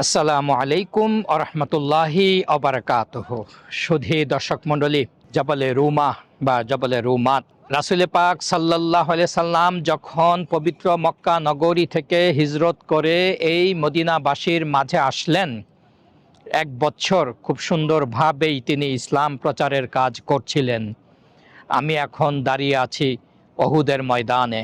আসসালামু আলাইকুম আরহামতুল্লাহি অবরাকাতহ সুধী দর্শক মণ্ডলী, জবলে রুমা বা জবলে রুমাত, রাসুলে পাক সাল্লাহ সাল্লাম যখন পবিত্র মক্কা নগরী থেকে হিজরত করে এই মদিনাবাসীর মাঝে আসলেন, এক বছর খুব সুন্দরভাবেই তিনি ইসলাম প্রচারের কাজ করছিলেন। আমি এখন দাঁড়িয়ে আছি অহুদের ময়দানে।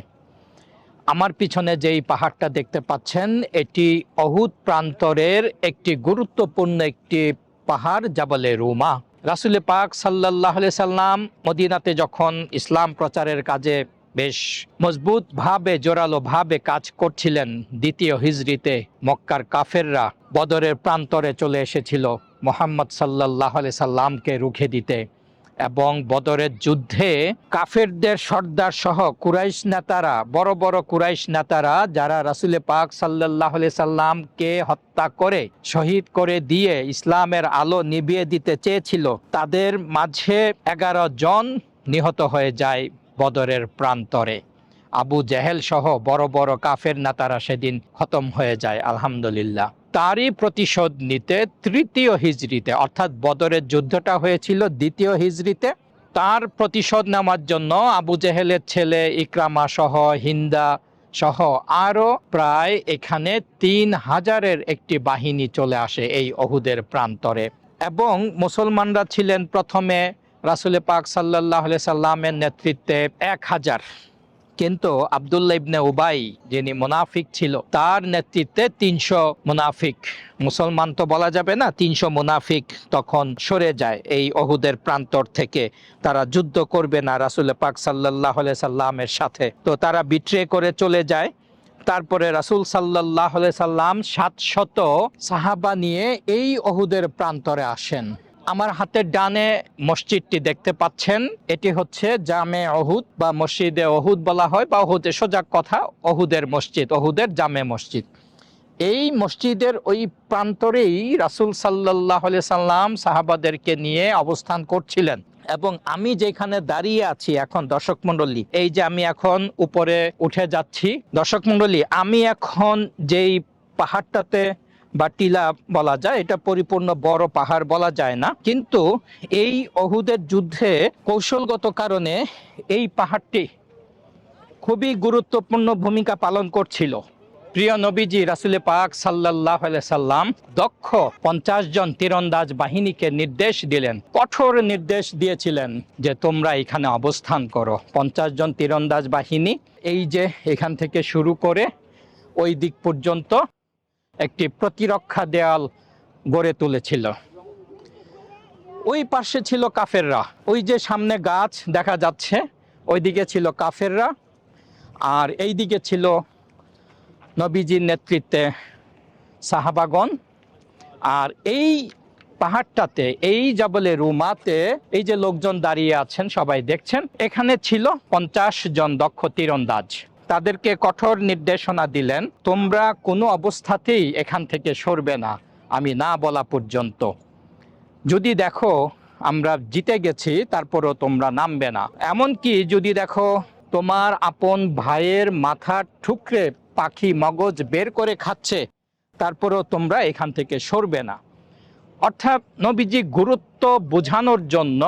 আমার পিছনে যেই পাহাড়টা দেখতে পাচ্ছেন, এটি অহুদ প্রান্তরের একটি গুরুত্বপূর্ণ একটি পাহাড়, জাবলে রুমা। রাসুলে পাক সাল্লাহ সাল্লাম মদিনাতে যখন ইসলাম প্রচারের কাজে বেশ মজবুতভাবে, জোরালোভাবে কাজ করছিলেন, দ্বিতীয় হিজরিতে মক্কার কাফেররা বদরের প্রান্তরে চলে এসেছিল মোহাম্মদ সাল্লাহ সাল্লামকে রুখে দিতে। এবং বদরের যুদ্ধে কাফেরদের সর্দার সহ কুরাইশ নেতারা, বড় বড় কুরাইশ নেতারা যারা রাসুলে পাক সাল্লাহ সাল্লামকে হত্যা করে, শহীদ করে দিয়ে ইসলামের আলো নিভিয়ে দিতে চেয়েছিল, তাদের মাঝে এগারো জন নিহত হয়ে যায় বদরের প্রান্তরে। আবু জেহেল সহ বড় বড় কাফের নেতারা সেদিন খতম হয়ে যায়, আলহামদুলিল্লাহ। তারই প্রতিশোধ নিতে তৃতীয় হিজড়িতে, অর্থাৎ বদরের যুদ্ধটা হয়েছিল দ্বিতীয় হিজড়িতে, তার প্রতিশোধ নেওয়ার জন্য আবু জেহেলের ছেলে ইকরামা সহ হিন্দা সহ আরও প্রায় এখানে তিন হাজারের একটি বাহিনী চলে আসে এই অহুদের প্রান্তরে। এবং মুসলমানরা ছিলেন প্রথমে রাসুলে পাক সাল্লাহ সাল্লামের নেতৃত্বে এক হাজার। কিন্তু আবদুল্লাহ ইবনে উবাই, যিনি মুনাফিক ছিল, তার নেতৃত্বে তিনশো মুনাফিক। মুসলমান তো বলা যাবে না, তিনশো মুনাফিক তখন সরে যায় এই অহুদের প্রান্তর থেকে। তারা যুদ্ধ করবে না রাসুল পাক সাল্লাহ সাল্লামের সাথে। তো তারা বিট্রে করে চলে যায়। তারপরে রাসুল সাল্লাহ সাল্লাম সাতশত সাহাবা নিয়ে এই অহুদের প্রান্তরে আসেন। আমার হাতের ডানে মসজিদটি দেখতে পাচ্ছেন। এটি হচ্ছে জামে অহুদ বা মসজিদে অহুদ বলা হয় বা অহুদে সোজা কথা, অহুদের মসজিদ, অহুদের জামে মসজিদ। এই মসজিদের ওই প্রান্তরেই রাসুল সাল্লাহ সাল্লাম সাহাবাদেরকে নিয়ে অবস্থান করছিলেন। এবং আমি যেখানে দাঁড়িয়ে আছি এখন, দর্শক মন্ডলী এই যে আমি এখন উপরে উঠে যাচ্ছি, দর্শক মন্ডলী আমি এখন যেই পাহাড়টাতে বা টিলা বলা যায়, এটা পরিপূর্ণ বড় পাহাড় বলা যায় না। কিন্তু এই অহুদের যুদ্ধে কৌশলগত কারণে এই পাহাড়টি খুবই গুরুত্বপূর্ণ ভূমিকা পালন করছিল। প্রিয় নবীজি রাসুলে পাক সাল্লাহ সাল্লাম দক্ষ পঞ্চাশ জন তীরন্দাজ বাহিনীকে নির্দেশ দিলেন, কঠোর নির্দেশ দিয়েছিলেন যে তোমরা এখানে অবস্থান করো। পঞ্চাশ জন তীরন্দাজ বাহিনী এই যে এখান থেকে শুরু করে ওই দিক পর্যন্ত একটি প্রতিরক্ষা দেয়াল গড়ে তুলেছিল। ওই পাশে ছিল কাফেররা। ওই যে সামনে গাছ দেখা যাচ্ছে, ওইদিকে ছিল কাফেররা আর এই দিকে ছিল নবীজির নেতৃত্বে সাহাবাগন আর এই পাহাড়টাতে, এই জাবলে রুমাতে এই যে লোকজন দাঁড়িয়ে আছেন, সবাই দেখছেন, এখানে ছিল পঞ্চাশ জন দক্ষ তীরন্দাজ। তাদেরকে কঠোর নির্দেশনা দিলেন, তোমরা কোনো অবস্থাতেই এখান থেকে সরবে না। আমি না বলা পর্যন্ত। যদি দেখো আমরা জিতে গেছি, তারপরও তোমরা নামবে না। এমনকি যদি দেখো তোমার আপন ভাইয়ের মাথা ঠুকরে পাখি মগজ বের করে খাচ্ছে, তারপরও তোমরা এখান থেকে সরবে না। অর্থাৎ নবীজি গুরুত্ব বোঝানোর জন্য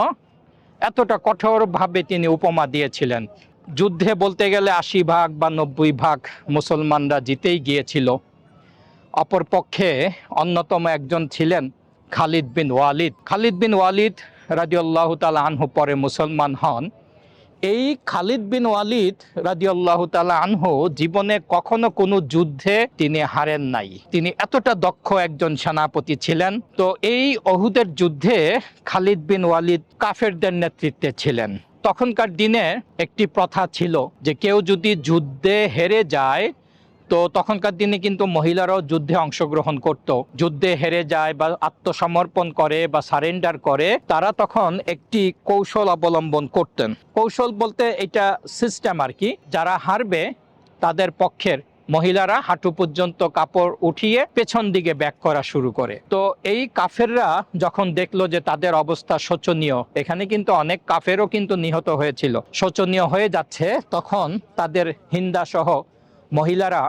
এতটা কঠোরভাবে তিনি উপমা দিয়েছিলেন। যুদ্ধে বলতে গেলে আশি ভাগ বা নব্বই ভাগ মুসলমানরা জিতেই গিয়েছিল। অপরপক্ষে অন্যতম একজন ছিলেন খালিদ বিন ওয়ালিদ। খালিদ বিন ওয়ালিদ রাজিউল্লাহ তালা আনহু পরে মুসলমান হন। এই খালিদ বিন ওয়ালিদ রাজিউল্লাহ তালা আনহু জীবনে কখনো কোনো যুদ্ধে তিনি হারেন নাই। তিনি এতটা দক্ষ একজন সেনাপতি ছিলেন। তো এই অহুদের যুদ্ধে খালিদ বিন ওয়ালিদ কাফেরদের নেতৃত্বে ছিলেন। তখনকার দিনে একটি প্রথা ছিল যে কেউ যদি যুদ্ধে হেরে যায়, তো তখনকার দিনে কিন্তু মহিলারাও যুদ্ধে অংশগ্রহণ করত। যুদ্ধে হেরে যায় বা আত্মসমর্পণ করে বা সারেন্ডার করে, তারা তখন একটি কৌশল অবলম্বন করতেন। কৌশল বলতে এটা সিস্টেম আর কি, যারা হারবে তাদের পক্ষের মহিলারা হাঁটু পর্যন্ত কাপড় উঠিয়ে পেছন দিকে ব্যাক করা শুরু করে। তো এই কাফেররা যখন দেখল যে তাদের অবস্থা শোচনীয়, এখানে কিন্তু অনেক কাফেরও কিন্তু নিহত হয়েছিল। শোচনীয় হয়ে যাচ্ছে, তখন তাদের হিন্দা সহ মহিলারা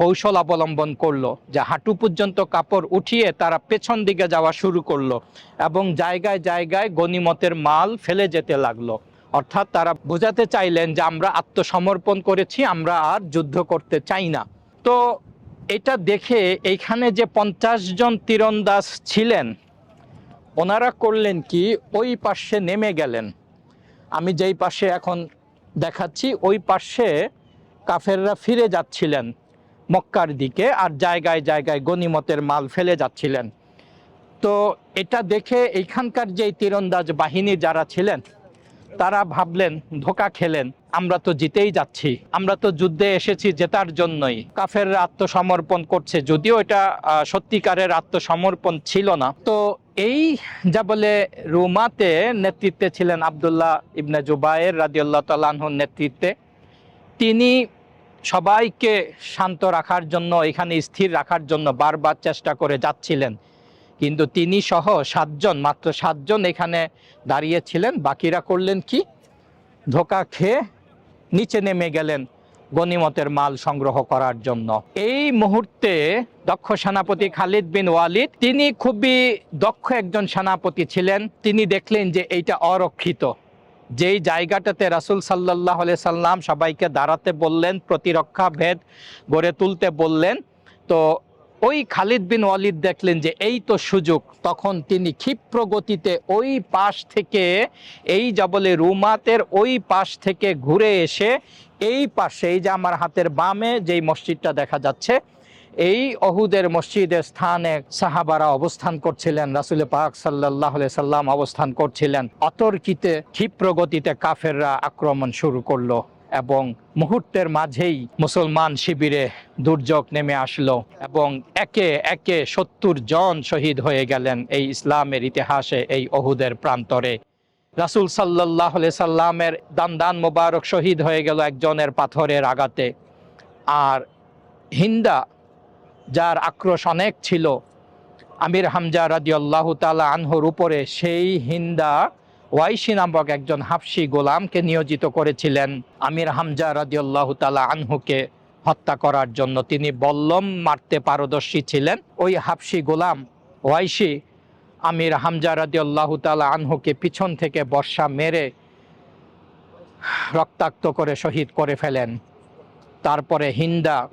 কৌশল অবলম্বন করল যে হাঁটু পর্যন্ত কাপড় উঠিয়ে তারা পেছন দিকে যাওয়া শুরু করল এবং জায়গায় জায়গায় গনিমতের মাল ফেলে যেতে লাগল। অর্থাৎ তারা বোঝাতে চাইলেন যে আমরা আত্মসমর্পণ করেছি, আমরা আর যুদ্ধ করতে চাই না। তো এটা দেখে এইখানে যে পঞ্চাশ জন তীরন্দাজ ছিলেন, ওনারা করলেন কি, ওই পাশে নেমে গেলেন। আমি যেই পাশে এখন দেখাচ্ছি, ওই পাশে কাফেররা ফিরে যাচ্ছিলেন মক্কার দিকে আর জায়গায় জায়গায় গনিমতের মাল ফেলে যাচ্ছিলেন। তো এটা দেখে এইখানকার যেই তীরন্দাজ বাহিনী যারা ছিলেন তারা ভাবলেন, ধোকা খেলেন। আমরা তো জিতেই যাচ্ছি। আমরা তো যুদ্ধে এসেছি জেতার জন্যই। কাফের আত্মসমর্পণ করছে। যদিও এটা সত্যিকারের আত্মসমর্পণ ছিল না। তো এই যা বলে রুমাতে নেতৃত্বে ছিলেন আবদুল্লাহ ইবনে জুবায়ের রাদিউল্লাহ তালাহুর নেতৃত্বে, তিনি সবাইকে শান্ত রাখার জন্য, এখানে স্থির রাখার জন্য বারবার চেষ্টা করে যাচ্ছিলেন। কিন্তু তিনি সহ সাতজন, মাত্র সাতজন এখানে দাঁড়িয়েছিলেন। বাকিরা করলেন কি? ধোকা খেয়ে নিচে নেমে গেলেন গনিমতের মাল সংগ্রহ করার জন্য। এই মুহূর্তে দক্ষ সেনাপতি খালিদ বিন ওয়ালিদ, তিনি খুবই দক্ষ একজন সেনাপতি ছিলেন। তিনি দেখলেন যে এইটা অরক্ষিত। যেই জায়গাটাতে রাসূল সাল্লাহ সাল্লাম সবাইকে দাঁড়াতে বললেন, প্রতিরক্ষা ভেদ গড়ে তুলতে বললেন, তো ওই খালিদ বিন ওয়ালিদ দেখলেন যে এই তো সুযোগ, তখন তিনি ক্ষিপ্র গতিতে ওই পাশ থেকে, এই জবলে রুমাতের ওই পাশ থেকে ঘুরে এসে এই পাশে, এই যে আমার হাতের বামে যেই মসজিদটা দেখা যাচ্ছে, এই অহুদের মসজিদের স্থানে সাহাবারা অবস্থান করছিলেন, রাসুল পাক সাল্লাহ সাল্লাম অবস্থান করছিলেন। অতর্কিতে, ক্ষিপ্র গতিতে কাফেররা আক্রমণ শুরু করল। এবং মুহূর্তের মাঝেই মুসলমান শিবিরে দুর্যোগ নেমে আসলো এবং একে একে সত্তর জন শহীদ হয়ে গেলেন এই ইসলামের ইতিহাসে, এই অহুদের প্রান্তরে। রাসুল সাল্লাহ সাল্লামের দান দান মোবারক শহীদ হয়ে গেল একজনের পাথরের আঘাতে। আর হিন্দা, যার আক্রোশ অনেক ছিল, আমির হামজা রাদিয়াল্লাহু তাআলা আনহর উপরে, সেই হিন্দা ওয়াইশি নামক একজন হাফসি গোলামকে নিয়োজিত করেছিলেন আমির হামজা রাদিয়াল্লাহু তাআলা আনহুকে হত্যা করার জন্য। তিনি বল্লম মারতে পারদর্শী ছিলেন। ওই হাফসি গোলাম ওয়াইশি আমির হামজা রাদিয়াল্লাহু তাআলা আনহুকে পিছন থেকে বর্ষা মেরে রক্তাক্ত করে শহীদ করে ফেলেন। তারপরে হিন্দা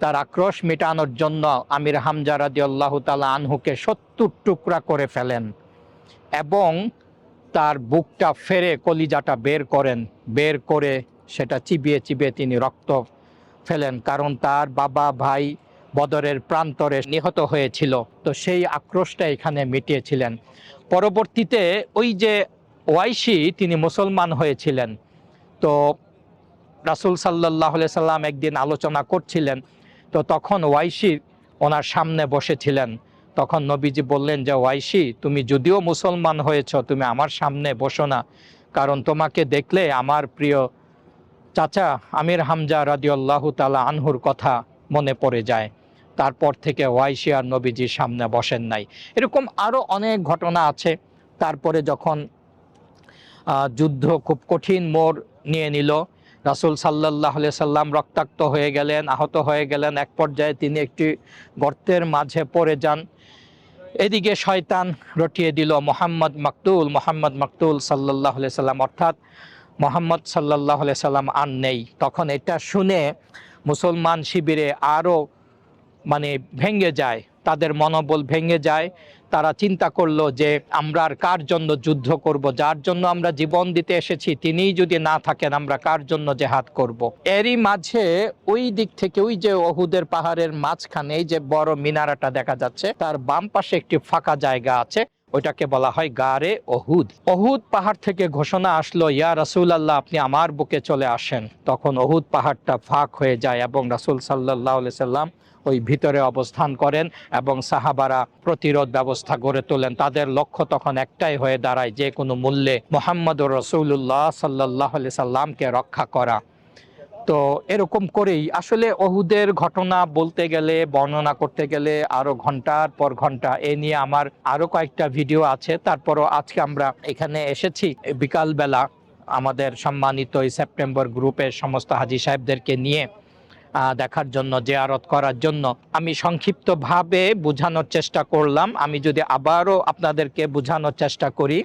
তার আক্রোশ মেটানোর জন্য আমির হামজা রাদিয়াল্লাহু তাআলা আনহুকে সত্তর টুকরা করে ফেলেন এবং তার বুকটা ফেরে কলিজাটা বের করেন, বের করে সেটা চিবিয়ে চিবিয়ে তিনি রক্ত ফেলেন, কারণ তার বাবা ভাই বদরের প্রান্তরে নিহত হয়েছিল। তো সেই আক্রোশটা এখানে মিটিয়েছিলেন। পরবর্তীতে ওই যে ওয়াইশি তিনি মুসলমান হয়েছিলেন। তো রাসুল সাল্লাহ সাল্লাম একদিন আলোচনা করছিলেন। তো তখন ওয়াইশি ওনার সামনে বসেছিলেন। তখন নবীজি বললেন, যে ওয়াইশি, তুমি যদিও মুসলমান হয়েছ, তুমি আমার সামনে বসো না। কারণ তোমাকে দেখলে আমার প্রিয় চাচা আমির হামজা রাদিউল্লাহ তালা আনহুর কথা মনে পড়ে যায়। তারপর থেকে ওয়াইশি আর নবীজির সামনে বসেন নাই। এরকম আরও অনেক ঘটনা আছে। তারপরে যখন যুদ্ধ খুব কঠিন মোড় নিয়ে নিল রাসুল সাল্লাহ সাল্লাম রক্তাক্ত হয়ে গেলেন, আহত হয়ে গেলেন। এক পর্যায়ে তিনি একটি গর্তের মাঝে পড়ে যান। এদিকে শয়তান রটিয়ে দিল মোহাম্মদ মাকতুল মোহাম্মদ মাকতুল সাল্লাহ সাল্লাম। অর্থাৎ মোহাম্মদ সাল্লাহ সাল্লাম আর নেই। তখন এটা শুনে মুসলমান শিবিরে আরও মানে ভেঙে যায়, তাদের মনোবল ভেঙে যায়। তারা চিন্তা করল যে আমরা আর কার জন্য যুদ্ধ করব, যার জন্য আমরা জীবন দিতে এসেছি, তিনিই যদি না থাকেন আমরা কার জন্য জেহাদ করব। এরই মাঝে ওই দিক থেকে ওই যে অহুদের পাহাড়ের মাঝখানে যে বড় মিনারাটা দেখা যাচ্ছে, তার বাম পাশে একটি ফাঁকা জায়গা আছে, ওইটাকে বলা হয় গারে অহুদ অহুদ পাহাড় থেকে ঘোষণা আসলো, ইয়া রাসুল আল্লাহ আপনি আমার বুকে চলে আসেন তখন অহুদ পাহাড়টা ফাঁক হয়ে যায় এবং রাসুল সাল্লাহ সাল্লাম ওই ভিতরে অবস্থান করেন এবং সাহাবারা প্রতিরোধ ব্যবস্থা গড়ে তোলেন। তাদের লক্ষ্য তখন একটাই হয়ে দাঁড়ায়, যে কোনো মূল্যে মোহাম্মদ রসুল্লাহ সাল্লাহ সাল্লামকে রক্ষা করা। তো এরকম করেই, আসলে অহুদের ঘটনা বলতে গেলে, বর্ণনা করতে গেলে আরও ঘণ্টার পর ঘণ্টা, এ নিয়ে আমার আরও কয়েকটা ভিডিও আছে। তারপরও আজকে আমরা এখানে এসেছি। বিকালবেলা আমাদের সম্মানিত এই সেপ্টেম্বর গ্রুপের সমস্ত হাজি সাহেবদেরকে নিয়ে দেখার জন্য, জেয়ারত করার জন্য। আমি সংক্ষিপ্তভাবে বোঝানোর চেষ্টা করলাম। আমি যদি আবারও আপনাদেরকে বোঝানোর চেষ্টা করি,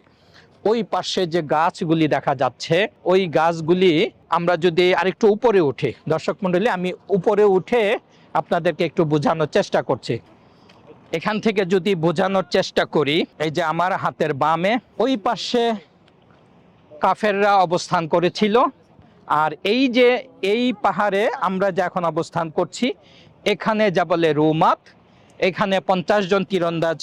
ওই পাশে যে গাছগুলি দেখা যাচ্ছে, ওই গাছগুলি আমরা যদি আরেকটু উপরে উঠি, দর্শক মণ্ডলী, আমি উপরে উঠে আপনাদেরকে একটু বোঝানোর চেষ্টা করছি। এখান থেকে যদি বোঝানোর চেষ্টা করি, এই যে আমার হাতের বামে, ওই পাশে কাফেররা অবস্থান করেছিল। আর এই যে এই পাহাড়ে আমরা যে এখন অবস্থান করছি, এখানে যা বলে রুমাত, এখানে পঞ্চাশ জন তীরন্দাজ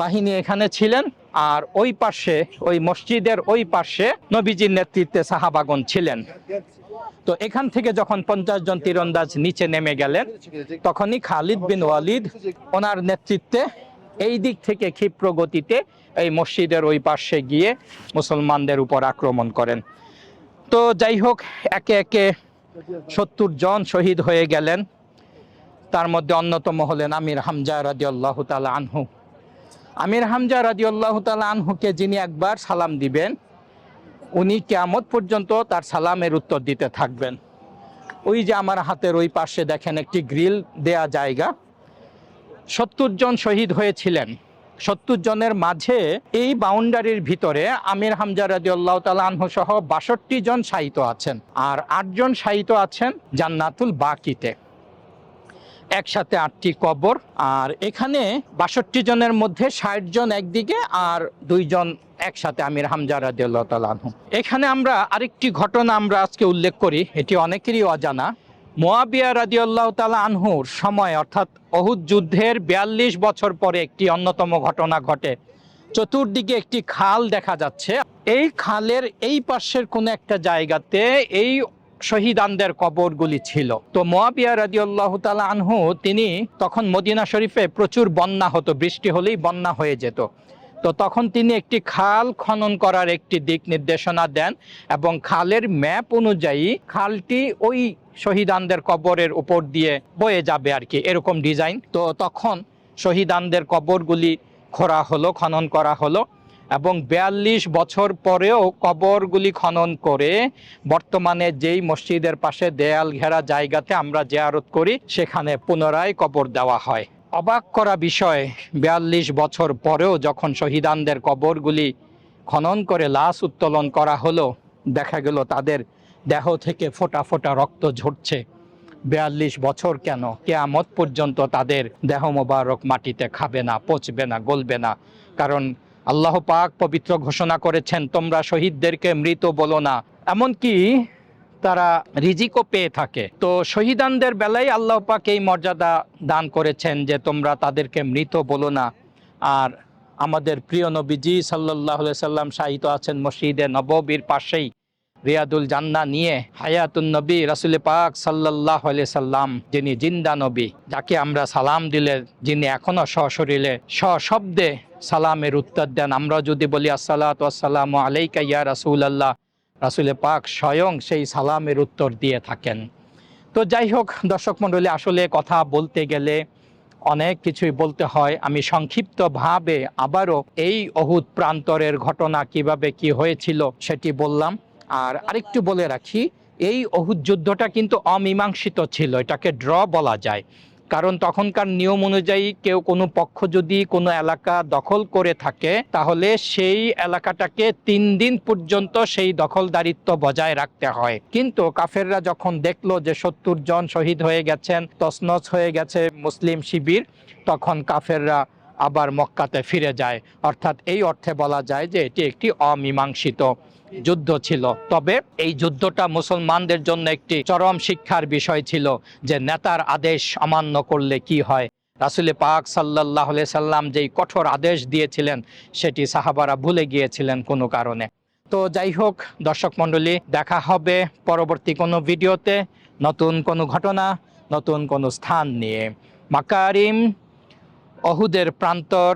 বাহিনী এখানে ছিলেন আর ওই পাশে, ওই মসজিদের ওই পাশে নবীজির নেতৃত্বে সাহাবাগন ছিলেন। তো এখান থেকে যখন পঞ্চাশ জন তীরন্দাজ নিচে নেমে গেলেন, তখনই খালিদ বিন ওয়ালিদ ওনার নেতৃত্বে এই দিক থেকে ক্ষিপ্র গতিতে এই মসজিদের ওই পাশে গিয়ে মুসলমানদের উপর আক্রমণ করেন। তো যাই হোক, একে একে সত্তর জন শহীদ হয়ে গেলেন। তার মধ্যে অন্যতম হলেন আমির হামজা রাদিয়াল্লাহ তালা আনহু। আমির হামজা রাদিয়াল্লাহ তালা আনহুকে যিনি একবার সালাম দিবেন, উনি কেয়ামত পর্যন্ত তার সালামের উত্তর দিতে থাকবেন। ওই যে আমার হাতের ওই পাশে দেখেন একটি গ্রিল দেয়া জায়গা। সত্তর জন শহীদ হয়েছিলেন। সত্তর জনের মাঝে এই বাউন্ডারির ভিতরে আমির হামজা রাদিউল্লাহ তালা আনহু সহ বাষট্টি জন শায়িত আছেন আর আটজন শায়িত আছেন জান্নাতুল বাকিতে। একসাথে আটটি কবর আর এখানে বাষট্টি জনের মধ্যে ষাট জন একদিকে আর দুইজন একসাথে আমির হামজা রাদিউল্লাহ তালা আনহু। এখানে আমরা আরেকটি ঘটনা আমরা আজকে উল্লেখ করি, এটি অনেকেরই অজানা। মোয়াবিয়া রাদিউল্লাহ তালা আনহুর সময়, অর্থাৎ অহুদ যুদ্ধের বিয়াল্লিশ বছর পরে একটি অন্যতম ঘটনা ঘটে। চতুর্দিকে একটি খাল দেখা যাচ্ছে। এই খালের এই পাশের কোনো একটা জায়গাতে এই শহীদানদের কবরগুলি ছিল। তো মোয়াবিয়া রাদিউল্লাহ তালা আনহু, তিনি তখন মদিনা শরীফে প্রচুর বন্যা হতো, বৃষ্টি হলেই বন্যা হয়ে যেত। তো তখন তিনি একটি খাল খনন করার একটি দিক নির্দেশনা দেন এবং খালের ম্যাপ অনুযায়ী খালটি ওই শহীদানদের কবরের উপর দিয়ে বয়ে যাবে আর কি, এরকম ডিজাইন তো তখন শহীদানদের কবরগুলি খোঁড়া হলো, খনন করা হলো এবং বিয়াল্লিশ বছর পরেও কবরগুলি খনন করে বর্তমানে যেই মসজিদের পাশে দেয়াল ঘেরা জায়গাতে আমরা জেয়ারত করি, সেখানে পুনরায় কবর দেওয়া হয়। অবাক করা বিষয়, বিয়াল্লিশ বছর পরেও যখন শহীদানদের কবরগুলি খনন করে লাশ উত্তোলন করা হলো, দেখা গেল তাদের দেহ থেকে ফোটা ফোটা রক্ত ঝরছে। বিয়াল্লিশ বছর কেন? কেয়ামত পর্যন্ত তাদের দেহ মোবারক মাটিতে খাবে না, পচবে না, গলবে না। কারণ আল্লাহ পাক পবিত্র ঘোষণা করেছেন, তোমরা শহীদদেরকে মৃত বলো না। এমনকি তারা রিজিকও পেয়ে থাকে। তো শহীদানদের বেলায় আল্লাহ পাক এই মর্যাদা দান করেছেন যে তোমরা তাদেরকে মৃত বলো না। আর আমাদের প্রিয় নবীজি সাল্লাহ সাল্লাম শাহিত আছেন মসজিদে নববীর পাশেই। রিয়াদুল জান্না নিয়ে হায়াতুন নবী রাসুল পাক সাল্লাহ সাল্লাম, যিনি জিন্দা নবী, যাকে আমরা সালাম দিলে, যিনি এখনও সশরীরে, সশব্দে সালামের উত্তর দেন। আমরা যদি বলি, আসসালাত আসসালামু আলাইকা ইয়া রাসুল আল্লাহ রাসুল পাক স্বয়ং সেই সালামের উত্তর দিয়ে থাকেন। তো যাই হোক, দর্শক মণ্ডলী, আসলে কথা বলতে গেলে অনেক কিছুই বলতে হয়। আমি সংক্ষিপ্তভাবে আবারও এই অহুত প্রান্তরের ঘটনা কীভাবে কি হয়েছিল সেটি বললাম। আর আরেকটু বলে রাখি, এই অহুদ যুদ্ধটা কিন্তু অমীমাংসিত ছিল, এটাকে ড্র বলা যায়। কারণ তখনকার নিয়ম অনুযায়ী কেউ কোনো পক্ষ যদি কোনো এলাকা দখল করে থাকে, তাহলে সেই এলাকাটাকে তিন দিন পর্যন্ত সেই দখলদারিত্ব বজায় রাখতে হয়। কিন্তু কাফেররা যখন দেখল যে সত্তর জন শহীদ হয়ে গেছেন তসনস হয়ে গেছে মুসলিম শিবির, তখন কাফেররা আবার মক্কাতে ফিরে যায়। অর্থাৎ এই অর্থে বলা যায় যে এটি একটি অমীমাংসিত যুদ্ধ ছিল। তবে এই যুদ্ধটা মুসলমানদের জন্য একটি চরম শিক্ষার বিষয় ছিল যে নেতার আদেশ অমান্য করলে কি হয়। রাসুলে পাক সাল্লাহ সাল্লাম যেই কঠোর আদেশ দিয়েছিলেন, সেটি সাহাবারা ভুলে গিয়েছিলেন কোনো কারণে। তো যাই হোক, দর্শক মণ্ডলী, দেখা হবে পরবর্তী কোনো ভিডিওতে নতুন কোনো ঘটনা, নতুন কোনো স্থান নিয়ে। মাকারিম, অহুদের প্রান্তর,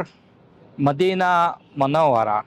মদিনা মনোয়ারা।